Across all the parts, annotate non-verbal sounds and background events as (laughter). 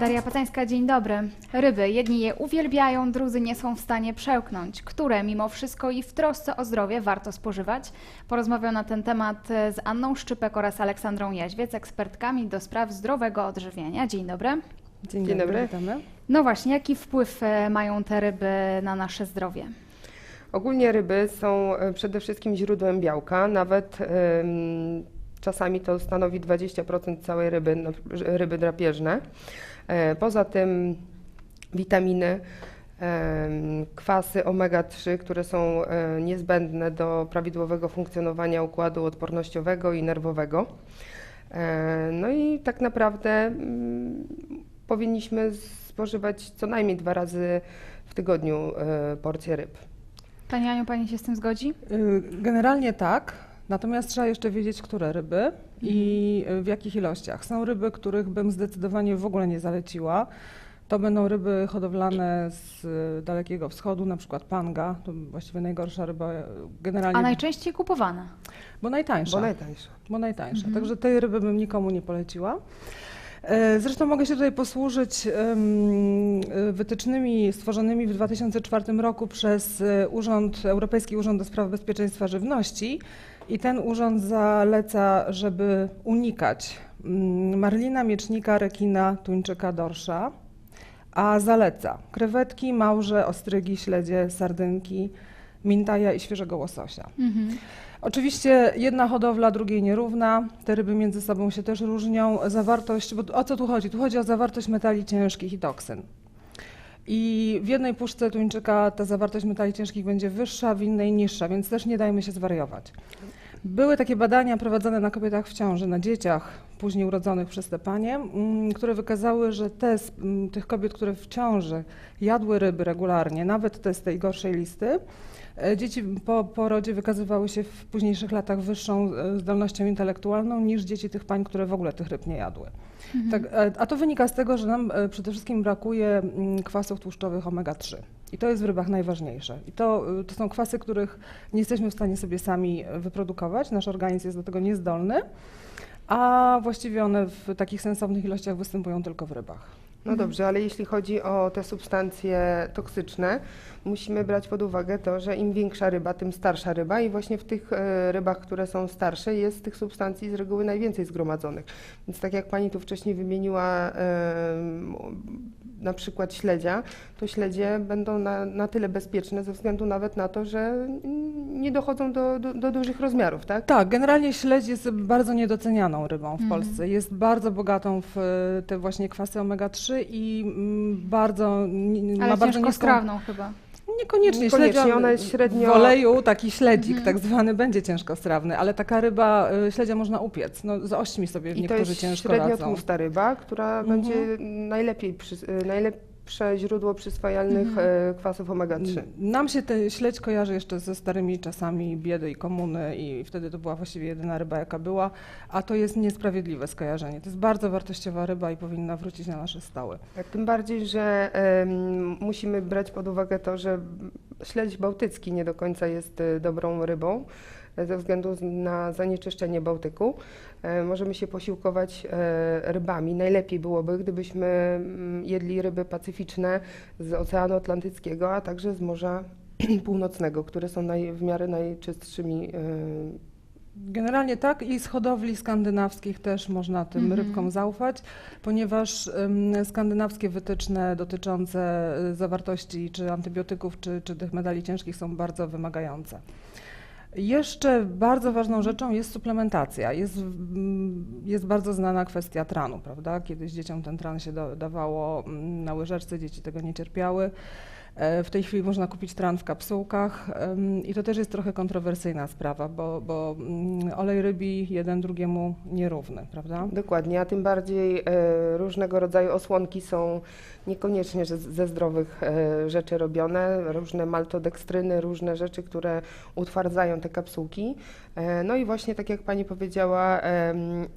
Daria Pacańska, dzień dobry. Ryby, jedni je uwielbiają, drudzy nie są w stanie przełknąć. Które mimo wszystko i w trosce o zdrowie warto spożywać? Porozmawiał na ten temat e, z Anną Szczypek oraz Aleksandrą Jaźwiec, ekspertkami do spraw zdrowego odżywiania. Dzień dobry. Dzień, Dzień dobry, dobry. witamy. No właśnie, jaki wpływ e, mają te ryby na nasze zdrowie? Ogólnie ryby są e, przede wszystkim źródłem białka, nawet em, czasami to stanowi 20% całej ryby, no, ryby drapieżne. E, Poza tym witaminy, em, kwasy omega-3, które są e, niezbędne do prawidłowego funkcjonowania układu odpornościowego i nerwowego. E, No i tak naprawdę mm, powinniśmy spożywać co najmniej dwa razy w tygodniu e, porcję ryb. Pani Aniu, Pani się z tym zgodzi? Y, Generalnie tak, natomiast trzeba jeszcze wiedzieć, które ryby i y, w jakich ilościach. Są ryby, których bym zdecydowanie w ogóle nie zaleciła. To będą ryby hodowlane z y, Dalekiego Wschodu, na przykład panga, to właściwie najgorsza ryba y, generalnie, A najczęściej kupowana. bo najtańsza. Bo najtańsze. bo najtańsza. Mhm. Także tej ryby bym nikomu nie poleciła. E, Zresztą mogę się tutaj posłużyć e, wytycznymi stworzonymi w 2004 roku przez e, Urząd, Europejski Urząd do Spraw Bezpieczeństwa Żywności. I ten urząd zaleca, żeby unikać mm, marlina, miecznika, rekina, tuńczyka, dorsza, a zaleca krewetki, małże, ostrygi, śledzie, sardynki, mintaja i świeżego łososia. Mhm. Oczywiście jedna hodowla drugiej nierówna, te ryby między sobą się też różnią. Zawartość, bo o co tu chodzi? Tu chodzi o zawartość metali ciężkich i toksyn. I w jednej puszce tuńczyka ta zawartość metali ciężkich będzie wyższa, w innej niższa, więc też nie dajmy się zwariować. Były takie badania prowadzone na kobietach w ciąży, na dzieciach później urodzonych przez te panie, mm, które wykazały, że te z mm, tych kobiet, które w ciąży jadły ryby regularnie, nawet te z tej gorszej listy, dzieci po porodzie wykazywały się w późniejszych latach wyższą e, zdolnością intelektualną niż dzieci tych pań, które w ogóle tych ryb nie jadły. Tak, e, a to wynika z tego, że nam e, przede wszystkim brakuje mm, kwasów tłuszczowych omega-3. I to jest w rybach najważniejsze. I to, to są kwasy, których nie jesteśmy w stanie sobie sami e, wyprodukować. Nasz organizm jest do tego niezdolny, a właściwie one w takich sensownych ilościach występują tylko w rybach. No dobrze, ale jeśli chodzi o te substancje toksyczne, musimy brać pod uwagę to, że im większa ryba, tym starsza ryba i właśnie w tych e, rybach, które są starsze, jest tych substancji z reguły najwięcej zgromadzonych. Więc tak jak Pani tu wcześniej wymieniła na przykład śledzia, to śledzie będą na, na tyle bezpieczne ze względu nawet na to, że nie dochodzą do, do, do dużych rozmiarów, tak? Tak, generalnie śledź jest bardzo niedocenianą rybą w Mhm. Polsce. Jest bardzo bogatą w e, te właśnie kwasy omega-3 i mm, bardzo n- ma Ale bardzo niską... ciężkostrawną chyba. Niekoniecznie, Niekoniecznie, śledzia, ona jest średnio- W oleju taki śledzik Mhm. tak zwany będzie ciężkostrawny, ale taka ryba, y, śledzia można upiec. No, z ośćmi sobie I to niektórzy jest ciężko średnio radzą. tłusta ryba, która Mhm. będzie najlepiej przy, y, najlepsze źródło przyswajalnych Mhm. e, kwasów omega-3. Nam się ten śledź kojarzy jeszcze ze starymi czasami biedy i komuny i wtedy to była właściwie jedyna ryba, jaka była, a to jest niesprawiedliwe skojarzenie. To jest bardzo wartościowa ryba i powinna wrócić na nasze stoły. Tak, tym bardziej, że em, musimy brać pod uwagę to, że śledź bałtycki nie do końca jest e, dobrą rybą ze względu na zanieczyszczenie Bałtyku. E, Możemy się posiłkować e, rybami. Najlepiej byłoby, gdybyśmy mm, jedli ryby pacyficzne z Oceanu Atlantyckiego, a także z Morza (clears throat) Północnego, które są naj, w miarę najczystszymi e, Generalnie tak i z hodowli skandynawskich też można tym Mhm. rybkom zaufać, ponieważ ym, skandynawskie wytyczne dotyczące zawartości czy antybiotyków, czy, czy tych medali ciężkich są bardzo wymagające. Jeszcze bardzo ważną rzeczą jest suplementacja. Jest, mm, jest bardzo znana kwestia tranu, prawda? Kiedyś dzieciom ten tran się dawało mm, na łyżeczce, dzieci tego nie cierpiały. E, W tej chwili można kupić tran w kapsułkach i to też jest trochę kontrowersyjna sprawa, bo, bo mm, olej rybi jeden drugiemu nierówny, prawda? Dokładnie, a tym bardziej e, różnego rodzaju osłonki są niekoniecznie ze zdrowych e, rzeczy robione, różne maltodekstryny, różne rzeczy, które utwardzają te kapsułki. E, no i właśnie tak jak Pani powiedziała,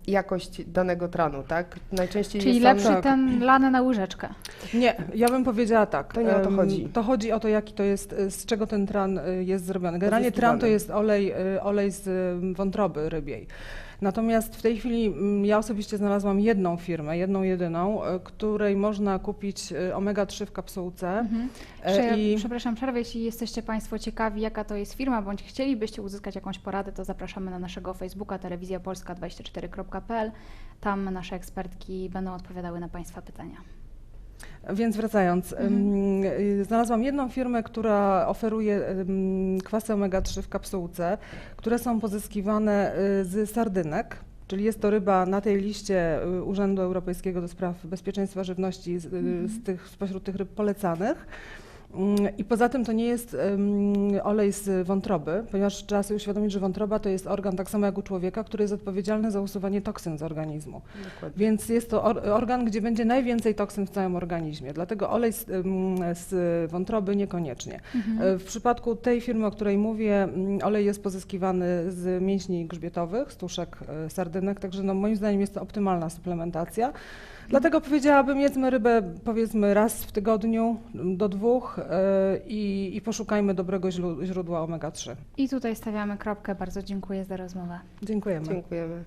jakość danego tranu, tak? Najczęściej Czyli jest lepszy tak. ten lany na łyżeczkę. Nie, ja bym powiedziała tak. To nie o to chodzi. To chodzi o to, jaki to jest, z czego ten tran y, jest zrobiony. Generalnie tran to jest olej, y, olej z y, wątroby rybiej. Natomiast w tej chwili mm, ja osobiście znalazłam jedną firmę, jedną jedyną, e, której można kupić e, omega-3 w kapsułce. Mhm. E, Prze- I Przepraszam, przerwę. Jeśli jesteście Państwo ciekawi, jaka to jest firma, bądź chcielibyście uzyskać jakąś poradę, to zapraszamy na naszego Facebooka telewizja polska24.pl. Tam nasze ekspertki będą odpowiadały na Państwa pytania. Więc wracając, Mhm. y, znalazłam jedną firmę, która oferuje kwasy omega-3 w kapsułce, które są pozyskiwane y, z sardynek. Czyli jest to ryba na tej liście y, Urzędu Europejskiego do Spraw Bezpieczeństwa Żywności z, Mhm. z tych, spośród tych ryb polecanych. Ym, I poza tym to nie jest olej z wątroby, ponieważ trzeba sobie uświadomić, że wątroba to jest organ tak samo jak u człowieka, który jest odpowiedzialny za usuwanie toksyn z organizmu. Dokładnie. Więc jest to or, organ, gdzie będzie najwięcej toksyn w całym organizmie. Dlatego olej z, z wątroby niekoniecznie. Mhm. E, W przypadku tej firmy, o której mówię, mm, olej jest pozyskiwany z mięśni grzbietowych, z tuszek e, sardynek, także no, moim zdaniem jest to optymalna suplementacja. Dlatego powiedziałabym, jedzmy rybę powiedzmy raz w tygodniu do dwóch e, i, i poszukajmy dobrego źródła omega-3. I tutaj stawiamy kropkę. Bardzo dziękuję za rozmowę. Dziękujemy. Dziękujemy.